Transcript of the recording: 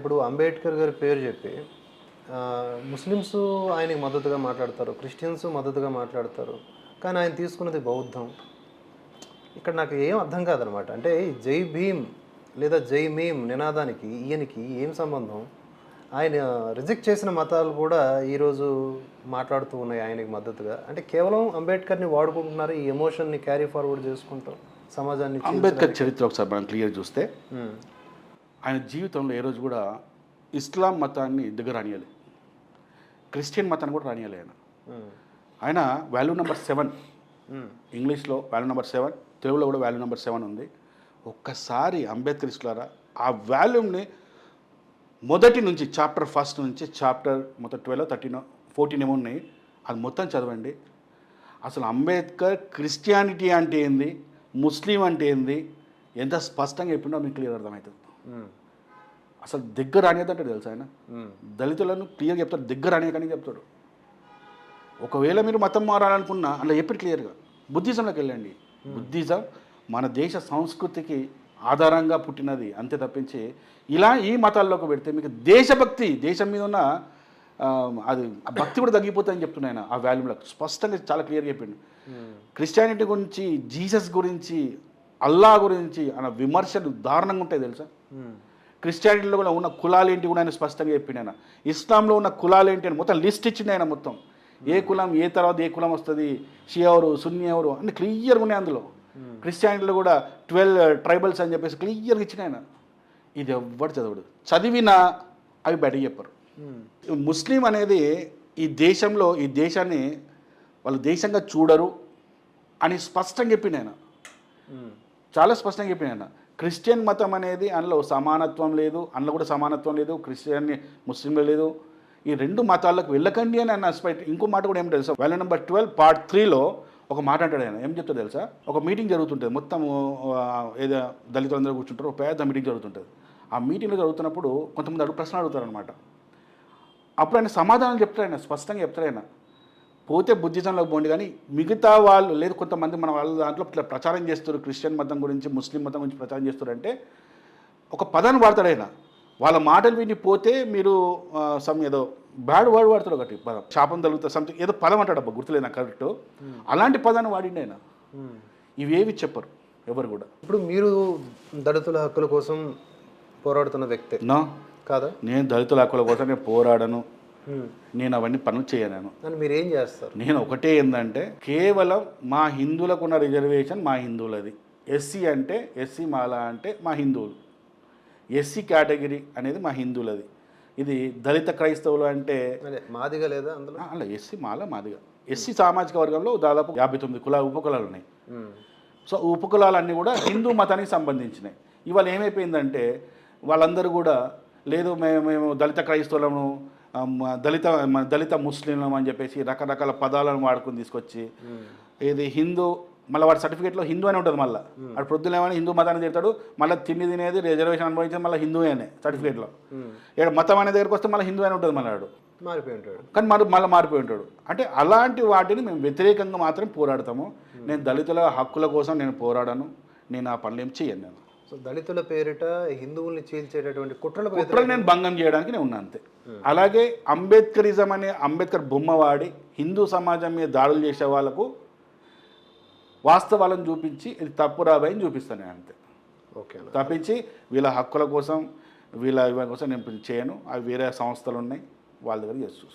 ఇప్పుడు అంబేద్కర్ గారి పేరు చెప్పి ముస్లిమ్స్ ఆయనకి మద్దతుగా మాట్లాడతారు క్రిస్టియన్స్ మద్దతుగా మాట్లాడతారు కానీ ఆయన తీసుకున్నది బౌద్ధం. ఇక్కడ నాకు ఏం అర్థం కాదనమాట. అంటే జై భీమ్ లేదా జై మీమ్ నినాదానికి ఈయనకి ఏం సంబంధం? ఆయన రిజెక్ట్ చేసిన మతాలు కూడా ఈరోజు మాట్లాడుతూ ఉన్నాయి ఆయనకి మద్దతుగా. అంటే కేవలం అంబేద్కర్ని వాడుకుంటున్నారు ఈ ఎమోషన్ని క్యారీ ఫార్వర్డ్ చేసుకుంటాం సమాజాన్ని అంబేద్కర్ చరిత్ర ఒకసారి మనం క్లియర్ చూస్తే ఆయన జీవితంలో ఏ రోజు కూడా ఇస్లాం మతాన్ని దగ్గర రానియాలి క్రిస్టియన్ మతాన్ని కూడా రానియాలి ఆయన. ఆయన వాల్యూ నెంబర్ సెవెన్. ఇంగ్లీష్లో వాల్యూ నెంబర్ సెవెన్ తెలుగులో కూడా వాల్యూ నెంబర్ సెవెన్ ఉంది. ఒక్కసారి అంబేద్కర్ ఇస్లారా ఆ వాల్యూమ్ని మొదటి నుంచి చాప్టర్ ఫస్ట్ నుంచి చాప్టర్ మొత్తం ట్వెల్వ్ థర్టీన్ ఫోర్టీన్ ఏమో ఉన్నాయి. అది మొత్తం చదవండి. అసలు అంబేద్కర్ క్రిస్టియానిటీ అంటే ఏంది? ముస్లిం అంటే ఏంది? ఎంత స్పష్టంగా చెప్పిండో మీకు క్లియర్ అర్థమవుతుంది. అసలు దగ్గర అనేది అంటే తెలుసు ఆయన? ఉమ్, దళితులను క్లియర్గా చెప్తాడు దగ్గర అనేకని చెప్తాడు. ఒకవేళ మీరు మతం మారాలనుకున్నా అలా చెప్పి క్లియర్గా? బుద్ధిజంలోకి వెళ్ళండి. బుద్ధిజం మన దేశ సంస్కృతికి ఆధారంగా పుట్టినది అంతే తప్పించి ఇలా ఈ మతాల్లోకి పెడితే మీకు దేశభక్తి దేశం మీద ఉన్న అది ఆ భక్తి కూడా తగ్గిపోతుందని చెప్తున్నాను ఆ వాల్యూమ్లో. స్పష్టంగా చాలా క్లియర్గా చెప్పిండు. క్రిస్టియానిటీ గురించి జీసస్ గురించి అల్లా గురించి అన్న విమర్శలు దారుణంగా ఉంటాయి తెలుసా? క్రిస్టియానిటీలో కూడా ఉన్న కులాలు ఏంటి కూడా ఆయన స్పష్టంగా చెప్పిండు ఆయన. ఇస్లాంలో ఉన్న కులాలు ఏంటి అని మొత్తం లిస్ట్ ఇచ్చిండు ఆయన మొత్తం. ఏ కులం ఏ తర్వాత ఏ కులం వస్తుంది? షియా ఎవరు? సున్ని ఎవరు? అన్ని క్లియర్గా ఉన్నాయి అందులో. క్రిస్టియానిటీలో కూడా ట్వెల్వ్ ట్రైబల్స్ అని చెప్పేసి క్లియర్గా ఇచ్చిన ఆయన. ఇది ఎవ్వడు చదవడు. చదివినా అవి బయట చెప్పరు. ఉమ్, ముస్లిం అనేది ఈ దేశంలో ఈ దేశాన్ని వాళ్ళు దేశంగా చూడరు అని స్పష్టంగా చెప్పిండు ఆయన. చాలా స్పష్టంగా చెప్పిన ఆయన. క్రిస్టియన్ మతం అనేది అందులో సమానత్వం లేదు అందులో కూడా సమానత్వం లేదు క్రిస్టియన్ ముస్లింలు లేదు. ఈ రెండు మతాలకు వెళ్ళకండి అని అన్న స్పైట్ ఇంకో మాట కూడా ఏం తెలుసా? వాల్యూ నెంబర్ ట్వెల్వ్ పార్ట్ త్రీలో ఒక మాట అంటాడు ఆయన. ఏం చెప్తాడు తెలుసా? ఒక మీటింగ్ జరుగుతుంటుంది. మొత్తం ఏదో దళితులందరూ కూర్చుంటారు ఒక పెద్ద మీటింగ్ జరుగుతుంటుంది. ఆ మీటింగ్లో జరుగుతున్నప్పుడు కొంతమంది అడుగు ప్రశ్న అడుగుతారనమాట అప్పుడు ఆయన సమాధానం చెప్తారు ఆయన స్పష్టంగా చెప్తారు ఆయన. పోతే బుద్ధిజంలోకి పోండి కానీ మిగతా వాళ్ళు లేదు కొంతమంది మన వాళ్ళ దాంట్లో ఇట్లా ప్రచారం చేస్తారు క్రిస్టియన్ మతం గురించి ముస్లిం మతం గురించి ప్రచారం చేస్తారు అంటే ఒక పదాన్ని వాడతాడు ఆయన. వాళ్ళ మాటలు విని పోతే మీరు సమ్ ఏదో బ్యాడ్ వర్డ్ వాడతాడు ఒకటి పదం. శాపం తగులుతా సంథింగ్ ఏదో పదం అంటాడు అబ్బా గుర్తులేదు నాకు కరెక్ట్ అలాంటి పదాన్ని వాడిండి ఆయన. ఇవేవి చెప్పరు ఎవరు కూడా. ఇప్పుడు మీరు దళితుల హక్కుల కోసం పోరాడుతున్న వ్యక్తే. నా? కాదా? నేను దళితుల హక్కుల కోసం నేను పోరాడను. నేను అవన్నీ పనులు చేయను అని మీరు ఏం చేస్తారు? నేను ఒకటే ఏంటంటే కేవలం మా హిందువులకు ఉన్న రిజర్వేషన్ మా హిందువులది. ఎస్సీ అంటే ఎస్సీ మాల అంటే మా హిందువులు. ఎస్సీ కేటగిరీ అనేది మా హిందువులది. ఇది దళిత క్రైస్తవులు అంటే మాదిగా లేదా అందులో? అలా ఎస్సీ మాల మాదిగా. ఎస్సీ సామాజిక వర్గంలో దాదాపు యాభై తొమ్మిది కుల ఉపకులాలు ఉన్నాయి. సో ఉపకులాలన్నీ కూడా హిందూ మతానికి సంబంధించినాయి. ఇవాళ ఏమైపోయిందంటే వాళ్ళందరూ కూడా లేదు మేము మేము దళిత క్రైస్తవులము దళిత దళిత ముస్లింలం అని చెప్పేసి రకరకాల పదాలను వాడుకొని తీసుకొచ్చి. ఇది హిందూ మళ్ళీ వాడి సర్టిఫికేట్లో హిందూ అని ఉంటుంది మళ్ళీ. వాడు పొద్దున ఏమైనా హిందూ మతాన్ని తిడతాడు మళ్ళీ తిండి తినేది రిజర్వేషన్ అనుభవించేది మళ్ళీ హిందూ అనే సర్టిఫికేట్లో. ఇక్కడ మతం అనే దగ్గరికి వస్తే మళ్ళీ హిందూ అని ఉంటుంది మళ్ళీ వాడు. మారిపోయి ఉంటాడు. కానీ మరి మళ్ళీ మారిపోయి ఉంటాడు. అంటే అలాంటి వాటిని మేము వ్యతిరేకంగా మాత్రం పోరాడతాము. నేను దళితుల హక్కుల కోసం నేను పోరాడను నేను ఆ పనులు ఏం చేయను నేను. దళితుల పేరిట హిందువుల్ని చీల్చేటటువంటి కుట్రలకు కుట్రలు నేను భంగం చేయడానికి నేను ఉన్నా అంతే. అలాగే అంబేద్కరిజం అనే అంబేద్కర్ బొమ్మ వాడి హిందూ సమాజం మీద దాడులు చేసే వాళ్ళకు వాస్తవాలను చూపించి ఇది తప్పు రాబాయని చూపిస్తాను నేను అంతే. ఓకే తప్పించి వీళ్ళ హక్కుల కోసం వీళ్ళ కోసం నేను చేయను. అవి వేరే సంస్థలు ఉన్నాయి. వాళ్ళ దగ్గర చేస్తూ